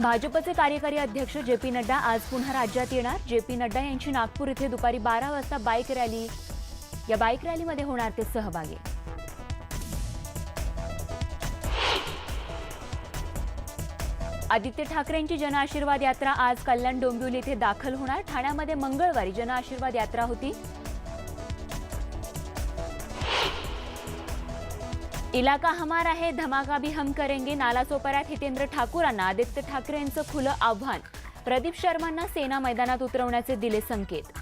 भाजपचे कार्यकारी अध्यक्ष जे पी नड्डा आज पुन्हा राज्यात येणार. जे पी नड्डा यांची नागपूर इथे दुपारी बारा वाजता बाईक रॅली. या बाईक रॅलीमध्ये होणार ते सहभागी. आदित्य ठाकरेंची जनआशीर्वाद यात्रा आज कल्याण डोंबिवली इथे दाखल होणार. ठाण्यामध्ये मंगळवारी जनआशीर्वाद यात्रा होती. इलाका हमारा है धमाका भी हम करेंगे। नालासोपाऱ्यात हितेंद्र ठाकूरांना आदित्य ठाकरे यांचं खुलं आव्हान। प्रदीप शर्मांना सेना मैदानात उतरवण्याचे दिले संकेत।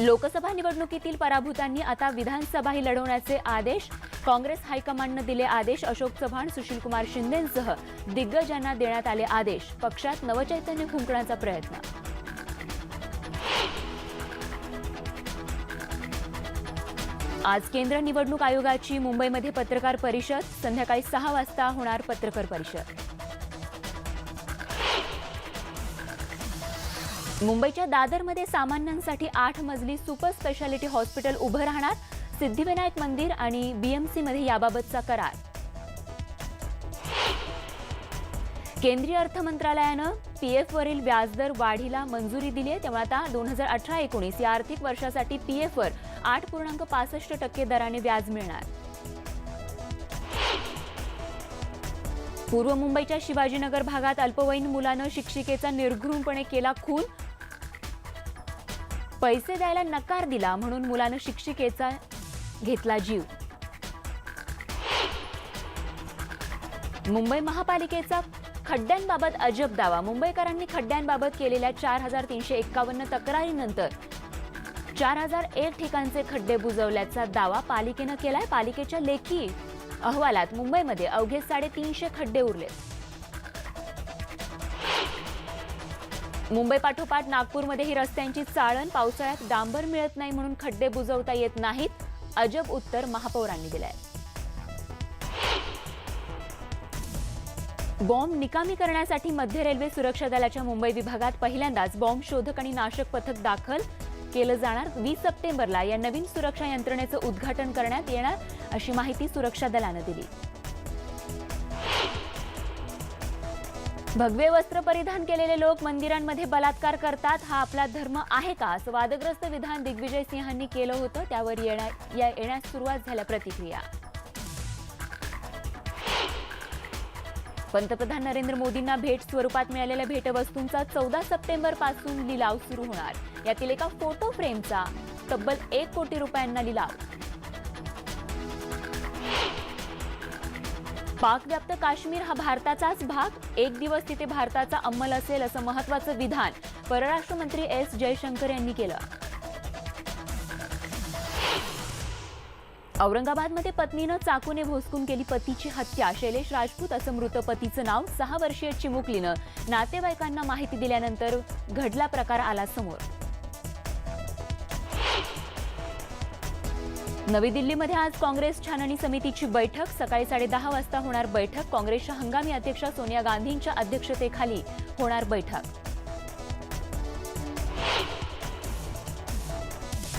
लोकसभा निवडणुकीतील पराभूतांनी आता विधानसभाही लढवण्याचे आदेश। काँग्रेस हायकमांडनं दिले आदेश। अशोक चव्हाण सुशीलकुमार शिंदेंसह दिग्गजांना देण्यात आले आदेश। पक्षात नवचैतन्य फुंकण्याचा प्रयत्न। आज केंद्र निवडणूक आयोगाची मुंबईमध्ये पत्रकार परिषद. संध्याकाळी सहा वाजता होणार पत्रकार परिषद. मुंबईच्या दादरमध्ये सामान्यांसाठी आठ मजली सुपर स्पेशालिटी हॉस्पिटल उभं राहणार. सिद्धिविनायक मंदिर आणि बीएमसीमध्ये याबाबतचा करार. केंद्रीय अर्थ मंत्रालयानं पीएफवरील व्याजदर वाढीला मंजुरी दिली आहे. त्यामुळे आता दोन हजार अठरा एकोणीस या आर्थिक वर्षासाठी पीएफवर आठ पूर्णांक पासष्ट टक्के दराने व्याज मिळणार. पूर्व मुंबईच्या शिवाजीनगर भागात अल्पवयीन मुलानं शिक्षिकेचा निर्घृणपणे केला खून. पैसे द्यायला नकार दिला म्हणून मुलानं शिक्षिकेचा घेतला जीव. मुंबई महापालिकेचा खड्ड्यांबाबत अजब दावा. मुंबईकरांनी खड्ड्यांबाबत केलेल्या चार हजार तीनशे एक्कावन्न तक्रारीनंतर चार हजार एक ठिकाणचे खड्डे बुजवल्याचा दावा पालिकेनं केलाय. पालिकेच्या लेखी अहवालात मुंबईमध्ये अवघे साडेतीनशे खड्डे उरले. मुंबई पाठोपाठ नागपूरमध्येही रस्त्यांची चाळण. पावसाळ्यात डांबर मिळत नाही म्हणून खड्डे बुजवता येत नाहीत. अजब उत्तर महापौरांनी दिलंय. बॉम्ब निकामी करण्यासाठी मध्य रेल्वे सुरक्षा दलाच्या मुंबई विभागात पहिल्यांदाच बॉम्ब शोधक आणि नाशक पथक दाखल केलं जाणार. वीस सप्टेंबरला या नवीन सुरक्षा यंत्रणेचं उद्घाटन करण्यात येणार अशी माहिती सुरक्षा दलानं दिली. भगवे वस्त्र परिधान केलेले लोक मंदिरांमध्ये बलात्कार करतात. हा आपला धर्म आहे का? असं वादग्रस्त विधान दिग्विजय सिंहांनी केलं होतं. त्यावर येण्या- या- येण्यास सुरुवात झाल्या प्रतिक्रिया. पंतप्रधान नरेंद्र मोदींना भेट स्वरूपात मिळालेल्या भेटवस्तूंचा चौदा सप्टेंबरपासून लिलाव सुरू होणार. यातील एका फोटो फ्रेमचा तब्बल एक कोटी रुपयांना लिलाव. पाकव्याप्त काश्मीर हा भारताचाच भाग. एक दिवस तिथे भारताचा अंमल असेल असं महत्वाचं विधान परराष्ट्र मंत्री एस जयशंकर यांनी केलं. औरंगाबादमध्ये पत्नीनं चाकूने भोसकून केली पतीची हत्या. शैलेश राजपूत असं मृत पतीचं नाव सहा वर्षीय चिमुकलीनं नातेवाईकांना माहिती दिल्यानंतर घडला प्रकार आला समोर. नवी दिल्लीमध्ये आज काँग्रेस छाननी समितीची बैठक. सकाळी साडेदहा वाजता होणार बैठक. काँग्रेसच्या हंगामी अध्यक्षा सोनिया गांधींच्या अध्यक्षतेखाली होणार बैठक.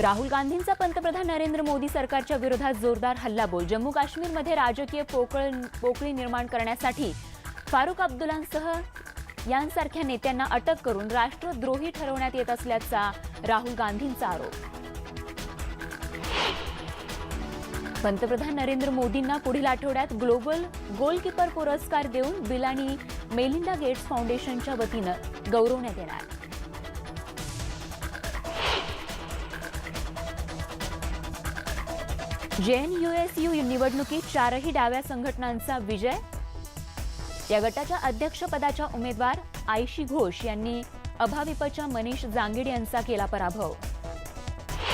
राहुल गांधींचा पंतप्रधान नरेंद्र मोदी सरकारच्या विरोधात जोरदार हल्लाबोल. जम्मू काश्मीरमध्ये राजकीय पोकळ पोकळी निर्माण करण्यासाठी फारुख अब्दुल्लांसह यांसारख्या नेत्यांना अटक करून राष्ट्रद्रोही ठरवण्यात येत असल्याचा राहुल गांधींचा आरोप. पंतप्रधान नरेंद्र मोदींना पुढील आठवड्यात ग्लोबल गोलकीपर पुरस्कार देऊन बिल आणि मेलिंडा गेट्स फाउंडेशनच्या वतीनं गौरवण्यात येणार. जेएनयूएसयू निवडणुकीत चारही डाव्या संघटनांचा विजय? या गटाच्या अध्यक्षपदाच्या उमेदवार आयशी घोष यांनी अभाविपच्या मनीष जांगिड यांचा केला पराभव.